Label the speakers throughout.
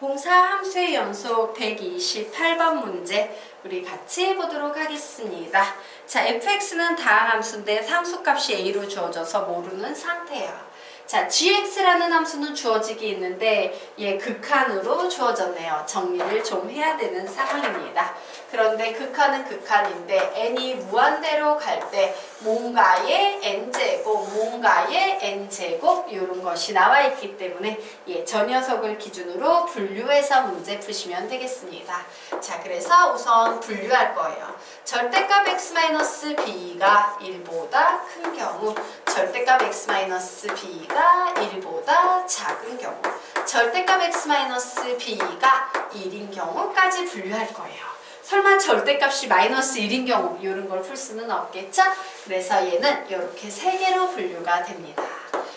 Speaker 1: 공사 함수의 연속 128번 문제 우리 같이 해보도록 하겠습니다. 자, fx는 다항 함수인데 상수값이 a로 주어져서 모르는 상태예요. 자, gx라는 함수는 주어지기 있는데 얘 극한으로 주어졌네요. 정리를 좀 해야 되는 상황입니다. 그런데 극한은 극한인데 n이 무한대로 갈 때 뭔가의 n제곱, 뭔가의 n제곱 이런 것이 나와 있기 때문에 예, 저 녀석을 기준으로 분류해서 문제 푸시면 되겠습니다. 자, 그래서 우선 분류할 거예요. 절대값 x-b가 1보다 큰 경우, 절대값 x-b가 1보다 작은 경우, 절대값 x-b가 1인 경우까지 분류할 거예요. 설마 절대값이 마이너스 1인 경우 이런 걸 풀 수는 없겠죠? 그래서 얘는 이렇게 세 개로 분류가 됩니다.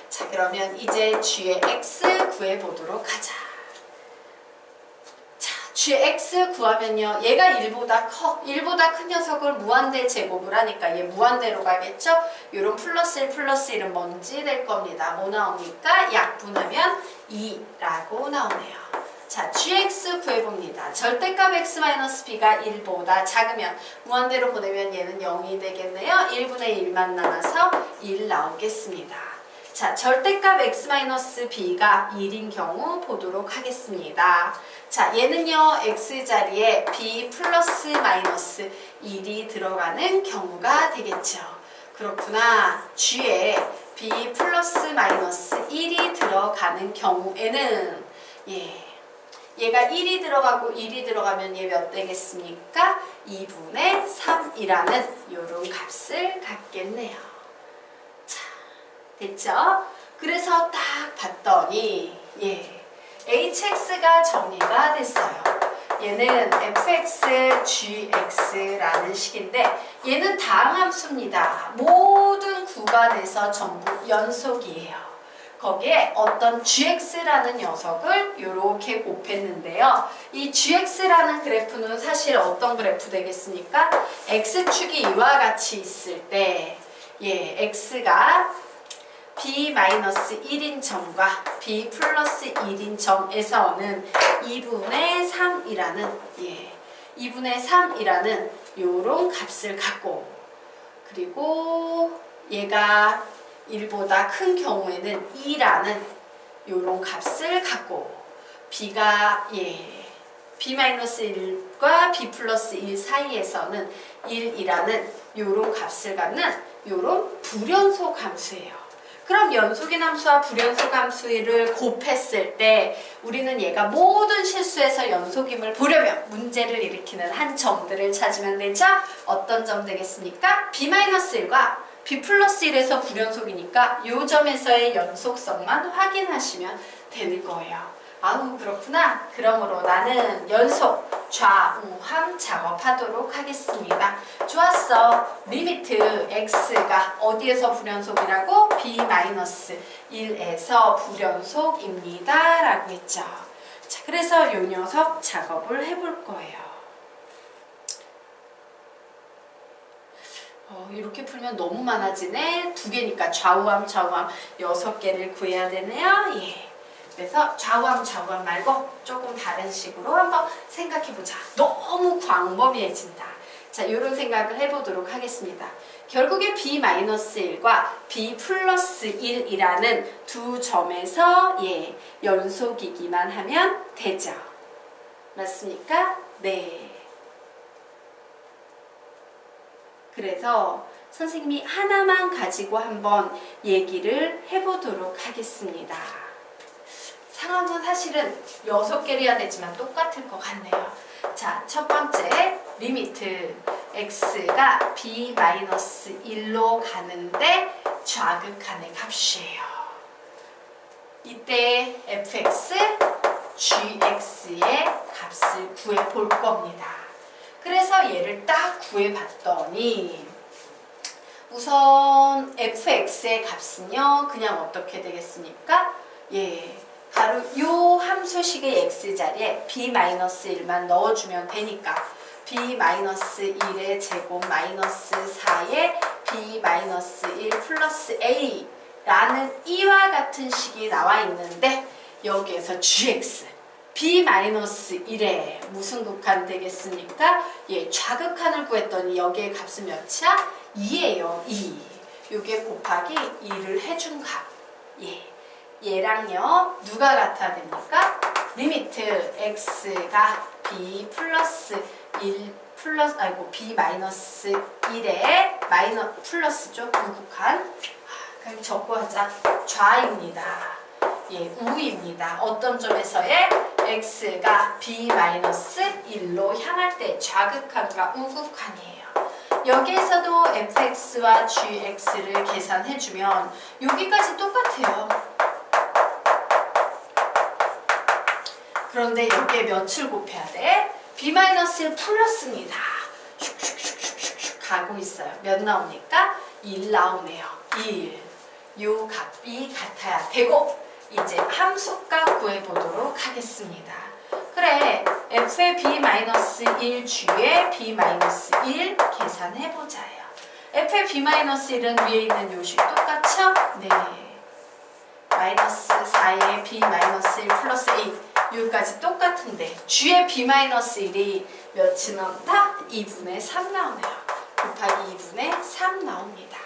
Speaker 1: 자 그러면 이제 g의 x 구해보도록 하자. 자 g의 x 구하면요. 얘가 1보다 커. 1보다 큰 녀석을 무한대 제곱을 하니까 얘 무한대로 가겠죠? 요런 플러스 1 플러스 1은 뭔지 될 겁니다. 뭐 나옵니까? 약분하면 2라고 나오네요. 자, gx 구해봅니다. 절대값 x-b가 1보다 작으면 무한대로 보내면 얘는 0이 되겠네요. 1분의 1만 남아서 1 나오겠습니다. 자, 절대값 x-b가 1인 경우 보도록 하겠습니다. 자, 얘는요, x자리에 b 플러스 마이너스 1이 들어가는 경우가 되겠죠. 그렇구나. g에 b 플러스 마이너스 1이 들어가는 경우에는 예. 얘가 1이 들어가고 1이 들어가면 얘 몇 되겠습니까? 2분의 3이라는 요런 값을 갖겠네요. 자, 됐죠? 그래서 딱 봤더니 예, hx가 정리가 됐어요. 얘는 fx, gx라는 식인데 얘는 다항 함수입니다. 모든 구간에서 전부 연속이에요. 거기에 어떤 gx라는 녀석을 이렇게 곱했는데요. 이 gx라는 그래프는 사실 어떤 그래프 되겠습니까? x축이 이와 같이 있을 때 예, x가 b-1인 점과 b 플러스 1인 점에서는 2분의 3이라는 예, 2분의 3이라는 요런 값을 갖고 그리고 얘가 1보다 큰 경우에는 2라는 요런 값을 갖고 b가 예 b-1과 b 플러스 1 사이에서는 1이라는 요런 값을 갖는 요런 불연속 함수예요. 그럼 연속인 함수와 불연속 함수를 곱했을 때 우리는 얘가 모든 실수에서 연속임을 보려면 문제를 일으키는 한 점들을 찾으면 되죠? 어떤 점 되겠습니까? b-1과 b 플러스 1에서 불연속이니까 이 점에서의 연속성만 확인하시면 되는 거예요. 아우 그렇구나. 그러므로 나는 연속 좌우항 작업하도록 하겠습니다. 좋았어. 리미트 x가 어디에서 불연속이라고? b-1에서 불연속입니다. 라고 했죠. 자, 그래서 이 녀석 작업을 해볼 거예요. 어, 이렇게 풀면 너무 많아지네. 두 개니까 좌우함, 좌우함 여섯 개를 구해야 되네요. 예. 그래서 좌우함, 좌우함 말고 조금 다른 식으로 한번 생각해보자. 너무 광범위해진다. 자, 이런 생각을 해보도록 하겠습니다. 결국에 b-1과 b 플러스 1이라는 두 점에서 예, 연속이기만 하면 되죠. 맞습니까? 네. 그래서 선생님이 하나만 가지고 한번 얘기를 해보도록 하겠습니다. 상황은 사실은 여섯 개를 해야 되지만 똑같을 것 같네요. 자, 첫 번째 리미트 x가 b-1로 가는데 좌극한의 값이에요. 이때 fx, gx의 값을 구해 볼 겁니다. 그래서 얘를 딱 구해봤더니 우선 fx의 값은요 그냥 어떻게 되겠습니까? 예, 바로 요 함수식의 x자리에 b-1만 넣어주면 되니까 b-1의 제곱 마이너스 4에 b-1 플러스 a 라는 이와 같은 식이 나와 있는데 여기에서 gx b-1에 무슨 극한 되겠습니까? 예, 좌극한을 구했더니 여기에 값은 몇이야? 2예요. 2. 요게 곱하기 2를 해준 값. 예. 얘랑요. 누가 같아야 됩니까? 리미트 x가 b 플러스 1 플러스 아이고 b 마이너스 1에 마이너 플러스죠. 우극한. 아, 그냥 적고 하자. 좌입니다. 예, 우입니다. 어떤 점에서의 x가 b-1로 향할 때 좌극한과 우극한이에요. 여기에서도 fx와 gx를 계산해주면 여기까지 똑같아요. 그런데 여기에 몇을 곱해야 돼? b-1 플러스입니다. 슉슉슉슉슉 가고 있어요. 몇 나옵니까? 1 나오네요. 1. 요 값이 같아야 되고 이제 함수값 구해보도록 하겠습니다. 그래, f의 b-1 g의 b-1 계산해보자요. f의 b-1은 위에 있는 요식 똑같죠? 네. 마이너스 4의 b-1 플러스 a 여기까지 똑같은데 g의 b-1이 몇이 나온다? 2분의 3 나오네요. 곱하기 2분의 3 나옵니다.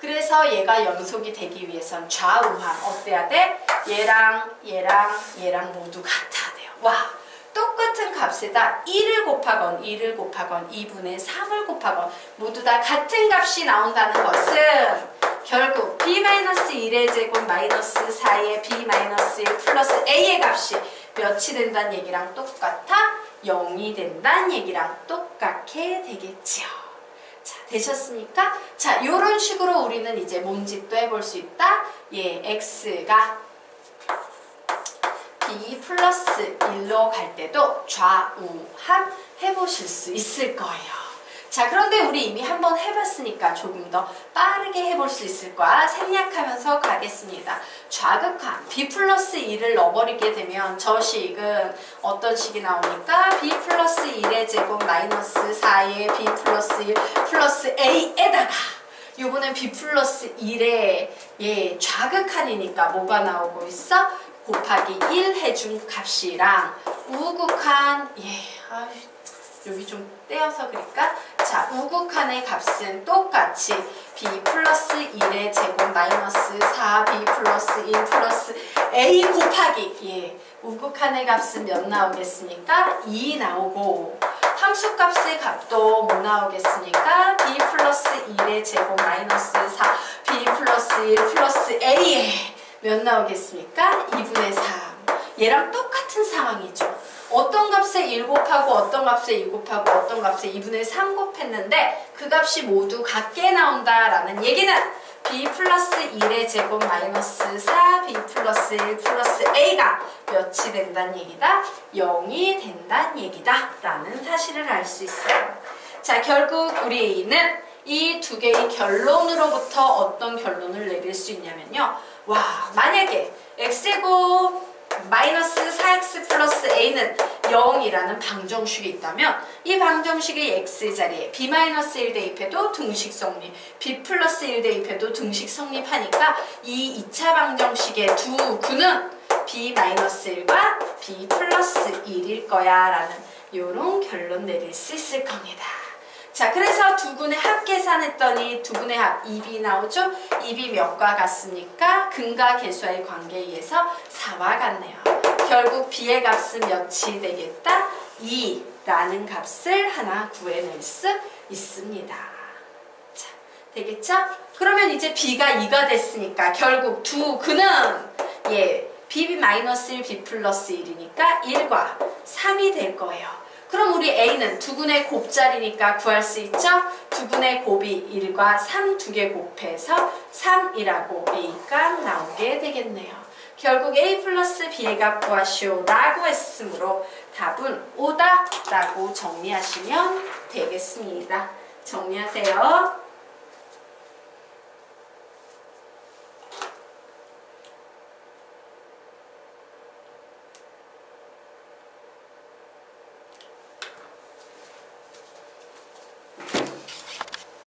Speaker 1: 그래서 얘가 연속이 되기 위해선 좌우한 어때야 돼? 얘랑 얘랑 얘랑 모두 같아야 돼요. 와 똑같은 값에다 1을 곱하건 2를 곱하건 2분의 3을 곱하건 모두 다 같은 값이 나온다는 것은 결국 b-1의 제곱 마이너스 4의 b-1 플러스 a의 값이 몇이 된다는 얘기랑 똑같아? 0이 된다는 얘기랑 똑같게 되겠지요. 자, 되셨습니까? 자, 이런 식으로 우리는 이제 몸짓도 해볼 수 있다. 예, x가 b 플러스 1로 갈 때도 좌우함 해보실 수 있을 거예요. 자, 그런데 우리 이미 한번 해봤으니까 조금 더 빠르게 해볼 수 있을 거야. 생략하면서 가겠습니다. 좌극한 b 플러스 2를 넣어버리게 되면 저 식은 어떤 식이 나오니까 b 플러스 1의 제곱 마이너스 4의 b 플러스 1 플러스 a에다가 요번엔 b 플러스 1의 예, 좌극한이니까 뭐가 나오고 있어? 곱하기 1 해준 값이랑 우극한 예, 아유, 여기 좀 떼어서 그릴까? 자, 우극한의 값은 똑같이 b 플러스 1의 제곱 마이너스 4b 플러스 1 플러스 a 곱하기 예, 우극한의 값은 몇 나오겠습니까? 2 나오고 함수값의 값도 뭐 나오겠습니까? b 플러스 1의 제곱 마이너스 4 b 플러스 1 플러스 a에 몇 나오겠습니까? 2분의 3 얘랑 똑같은 상황이죠. 어떤 값에 1 곱하고 어떤 값에 2 곱하고 어떤 값에 2분의 3 곱했는데 그 값이 모두 같게 나온다라는 얘기는 b 플러스 1의 제곱 마이너스 4 b 플러스 1 플러스 a가 몇이 된다는 얘기다? 0이 된다는 얘기다 라는 사실을 알 수 있어요. 자 결국 우리 A는 이 두 개의 결론으로부터 어떤 결론을 내릴 수 있냐면요. 와 만약에 x제곱 마이너스 4x 플러스 a는 0이라는 방정식이 있다면 이 방정식의 x 자리에 b 마이너스 1 대입해도 등식 성립, b 플러스 1 대입해도 등식 성립하니까 이 2차 방정식의 두 구는 b 마이너스 1과 b 플러스 1일 거야 라는 이런 결론 내릴 수 있을 겁니다. 자, 그래서 두 군의 합 계산했더니 두 군의 합 2b 나오죠? 2b 몇과 같습니까? 근과 계수와의 관계에 의해서 4와 같네요. 결국 b의 값은 몇이 되겠다? 2라는 값을 하나 구해낼 수 있습니다. 자, 되겠죠? 그러면 이제 b가 2가 됐으니까 결국 두 근은 예, b-1 b 플러스 1이니까 1과 3이 될 거예요. 그럼 우리 A는 두근의 곱자리니까 구할 수 있죠? 두근의 곱이 1과 3 두 개 곱해서 3이라고 A가 나오게 되겠네요. 결국 A 플러스 B의 값 구하시오 라고 했으므로 답은 5다 라고 정리하시면 되겠습니다. 정리하세요.